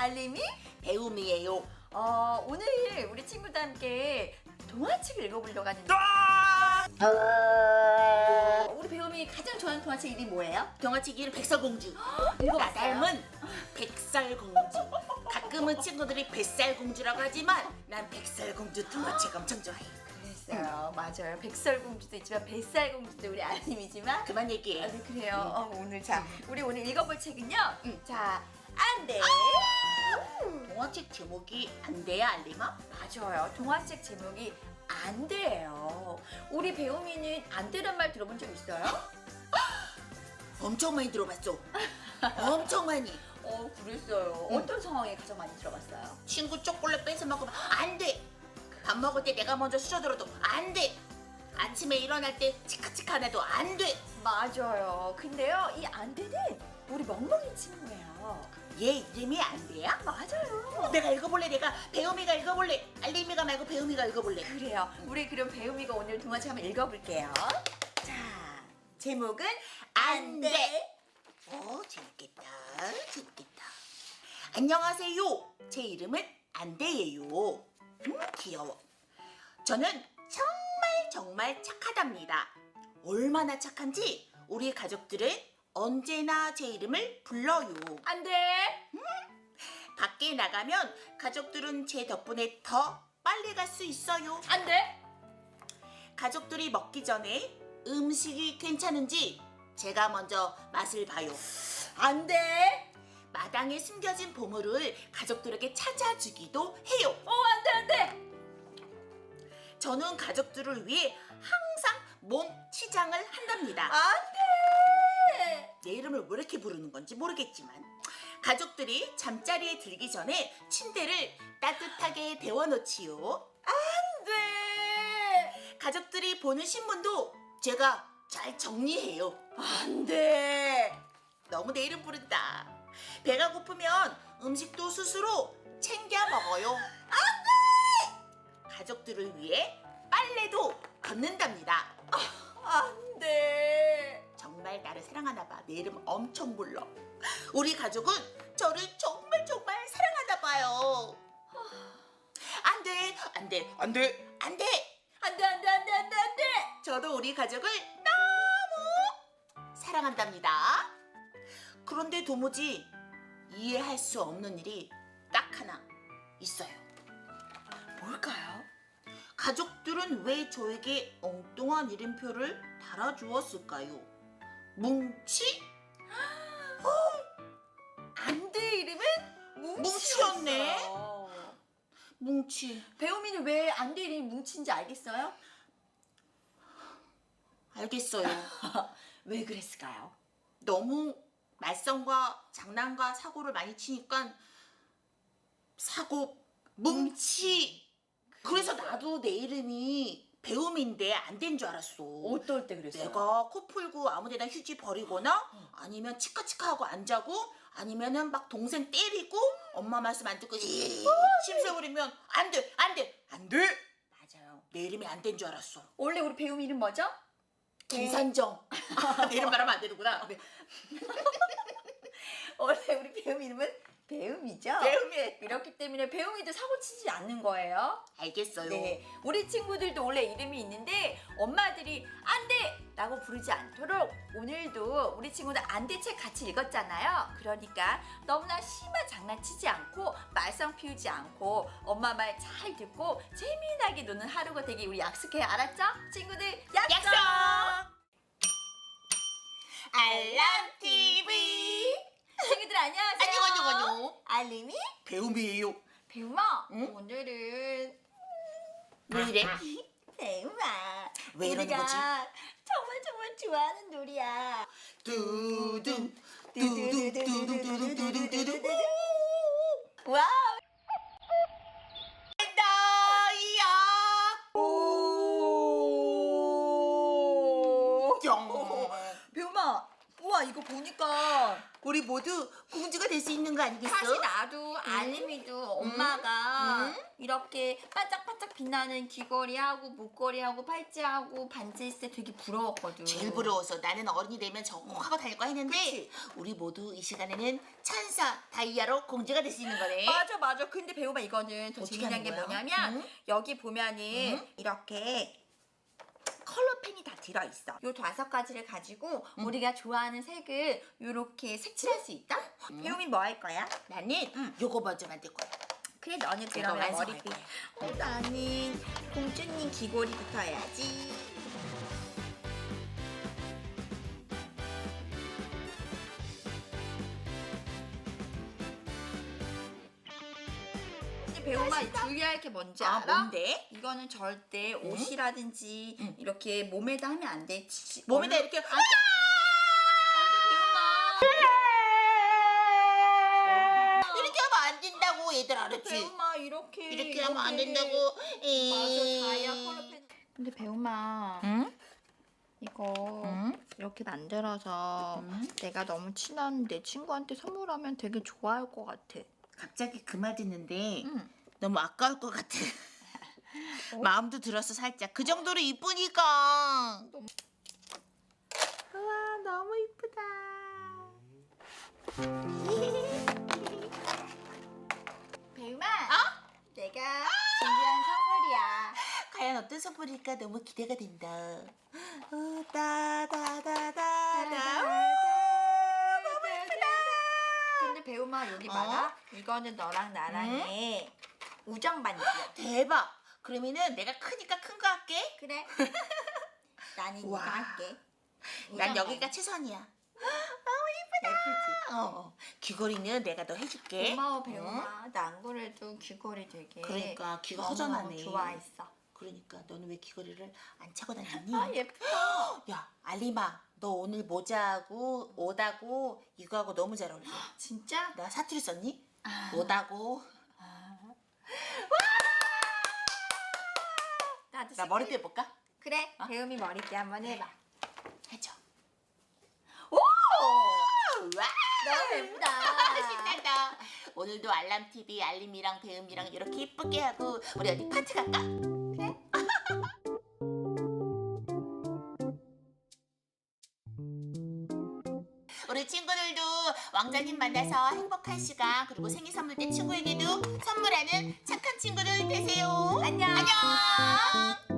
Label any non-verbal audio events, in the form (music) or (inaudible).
알림이? 배움이에요. 어, 오늘 우리 친구들 함께 동화책을 읽어보려고 하는데 아! 어, 우리 배움이 가장 좋아하는 동화책 이름이 뭐예요? 동화책 이름 백설공주. 나 (gasps) 읽어봤어요? 닮은 백설공주. 가끔은 친구들이 뱃살공주라고 하지만 난 백설공주 동화책 엄청 좋아해. 그랬어요. 맞아요. 백설공주도 있지만 뱃살공주도 우리 알림이지만 그만 아, 얘기해. 네, 그래요. 어, 오늘 자, 우리 오늘 읽어볼 책은요. 응. 자, 안 돼. 동화책 제목이 안 돼야 알림아? 맞아요. 동화책 제목이 안 돼요. 우리 배우미는 안 되란 말 들어본 적 있어요? (gasps) 엄청 많이 들어봤어. 엄청 많이. (laughs) 어, 그랬어요. 응. 어떤 상황에 가장 많이 들어봤어요? 친구 초콜릿 뺏어 먹으면 안 돼. 밥 먹을 때 내가 먼저 수저들어도 안 돼. 아침에 일어날 때 치카치카 해도 안 돼. 맞아요. 근데요, 이 안 돼는 우리 멍멍이 친구예요. 얘 이름이 안 돼야? 맞아요. 내가 읽어볼래. 내가 배우미가 읽어볼래. 알림이가 말고 배우미가 읽어볼래. 그래요. 우리 그럼 배우미가 오늘 동화책 한번 읽어볼게요. 자, 제목은 안 돼. 어, 재밌겠다. 재밌겠다. 안녕하세요. 제 이름은 안돼예요. 음, 귀여워. 저는 정말 정말 착하답니다. 얼마나 착한지 우리 가족들은 언제나 제 이름을 불러요. 안 돼. 밖에 나가면 가족들은 제 덕분에 더 빨리 갈 수 있어요. 안 돼. 가족들이 먹기 전에 음식이 괜찮은지 제가 먼저 맛을 봐요. 안 돼. 마당에 숨겨진 보물을 가족들에게 찾아주기도 해요. 어, 안 돼, 안 돼. 저는 가족들을 위해 항상 몸 치장을 한답니다. 안 돼. 내 이름을 왜 이렇게 부르는 건지 모르겠지만 가족들이 잠자리에 들기 전에 침대를 따뜻하게 데워놓지요. 안 돼. 가족들이 보는 신문도 제가 잘 정리해요. 안 돼. 너무 내 이름 부른다. 배가 고프면 음식도 스스로 챙겨 먹어요. 안 돼! 가족들을 위해 빨래도 걷는답니다. 안 돼. 정말 나를 사랑하나 봐. 내 이름 엄청 불러. 우리 가족은 저를 정말 정말 사랑하나 봐요. 안 돼, 안 돼, 안 돼, 안 돼. 안 돼, 안 돼, 안 돼, 안 돼, 안 돼. 저도 우리 가족을 너무 사랑한답니다. 그런데 도무지 이해할 수 없는 일이 딱 하나 있어요. 뭘까요? 가족들은 왜 저에게 엉뚱한 이름표를 달아주었을까요? 뭉치? 안돼 이름은 뭉치였네. 뭉치. 배우미는 왜안돼 이름이 뭉친지 알겠어요? 알겠어요. (laughs) 왜 그랬을까요? 너무 말썽과 장난과 사고를 많이 치니까 사고 뭉치. 그래서 나도 내 이름이 배움인데 안 된 줄 알았어. 어떨 때 그랬어요? 내가 코 풀고 아무데나 휴지 버리거나 아니면 치카치카하고 안 자고 아니면은 막 동생 때리고 엄마 말씀 안 듣고 이- 심세 부리면 안 돼, 안 돼, 안 돼. 맞아요. 내 이름이 안 된 줄 알았어. 원래 우리 배우미 이름 뭐죠? 김산정. 내 (laughs) 이름 말하면 안 되는구나. 네. (laughs) 원래 우리 배우미 이름은 배움이죠. 배움이. 그렇기 때문에 배움이도 사고 치지 않는 거예요. 알겠어요. 네, 우리 친구들도 원래 이름이 있는데 엄마들이 안 돼! 라고 부르지 않도록 오늘도 우리 친구들 안돼 책 같이 읽었잖아요. 그러니까 너무나 심한 장난치지 않고 말썽 피우지 않고 엄마 말 잘 듣고 재미나게 노는 하루가 되기 우리 약속해요. 알았죠? 친구들 약속! 약속. 알람 TV. 친구들 안녕하세요. 안녕 안녕 안녕. 알림이? 배움이에요. 배우마 응? 오늘은 왜 이래? (laughs) 배우마 왜 이러는 거지? 정말 정말 좋아하는 놀이야 두둥 두둥 두둥 두둥 두둥 두둥. 와우 엄마 이거 보니까 우리 모두 공주가 될 수 있는 거 아니겠어? 사실 나도 알림이도 엄마가 음. 이렇게 반짝반짝 빛나는 귀걸이하고 목걸이하고 팔찌하고 반지 있을 때 되게 부러웠거든. 제일 부러워서 나는 어른이 되면 저거 꼭 하고 다닐 거 했는데 우리 모두 이 시간에는 천사 다이아로 공주가 될 수 있는 거네. 맞아 맞아. 근데 배우마 이거는 더 어떻게 재미난 하는 게 거야? 뭐냐면 응? 여기 보면은 응? 이렇게 컬러 펜이 다 들어있어. 요 다섯 가지를 가지고 응. 우리가 좋아하는 색을 이렇게 색칠할 수 있다. 응. 배우미 뭐할 거야? 나는 요거 먼저 만들 거야. 그래 너는 그러면. 거야. 어, 나는 공주님 귀걸이부터 해야지. 근데 배우마 주의할 게 뭔지 아 알아? 뭔데? 이거는 절대 옷이라든지 응. 이렇게 몸에다 하면 안 돼. 지- 몸에다 얼른- 이렇게 안 돼, 배우마. 이렇게 하면 안 된다고 얘들 알았지? 배우마 이렇게 이렇게 하면 안 이렇게. 된다고. 맞아 다이아 컬러펜. 근데 배우마 응? 이거 응? 이렇게 만들어서 응? 내가 너무 친한 내 친구한테 선물하면 되게 좋아할 것 같아. 갑자기 그 말 듣는데 응. 너무 아까울 것 같아. (laughs) 어? 마음도 들었어 살짝. 그 정도로 이쁘니까. 너무- 우와 너무 이쁘다. (laughs) 배우마. 내가 준비한 선물이야. (laughs) 과연 어떤 선물일까 너무 기대가 된다. 어, 따다다다다다. 너무 예쁘다. 근데 배우마 여기 어? 봐라. 이거는 너랑 나랑의 우정 반지야. 대박. 그러면은 내가 크니까 큰 거 할게. 그래. (laughs) 나는 이거. 할게. 난 우정 여기가. 최선이야. 예쁘지? 어. 귀걸이는 내가 너 해줄게. 고마워 배우마. 나안 그래도 귀걸이 되게 그러니까 귀가 너무너무 허전하네. 좋아했어. 그러니까 너는 왜 귀걸이를 안 차고 다녔니? (laughs) 아 예뻐. (gasps) 야 알리마 너 오늘 모자하고 옷하고 이거하고 너무 잘 어울려. (gasps) 진짜? 내가 사투리 썼니? 아. 옷하고 나 머리띠 해볼까? 그래. 배우미 머리띠 한번 해봐. 해줘. 오! 와 너무 예쁘다. (laughs) 신난다. 오늘도 알람 TV 알림이랑 배음이랑 이렇게 예쁘게 하고 우리 어디 파티 갈까? 우리 친구들도 왕자님 만나서 행복한 시간 그리고 생일 선물 때 친구에게도 선물하는 착한 친구들 되세요. 안녕. 안녕.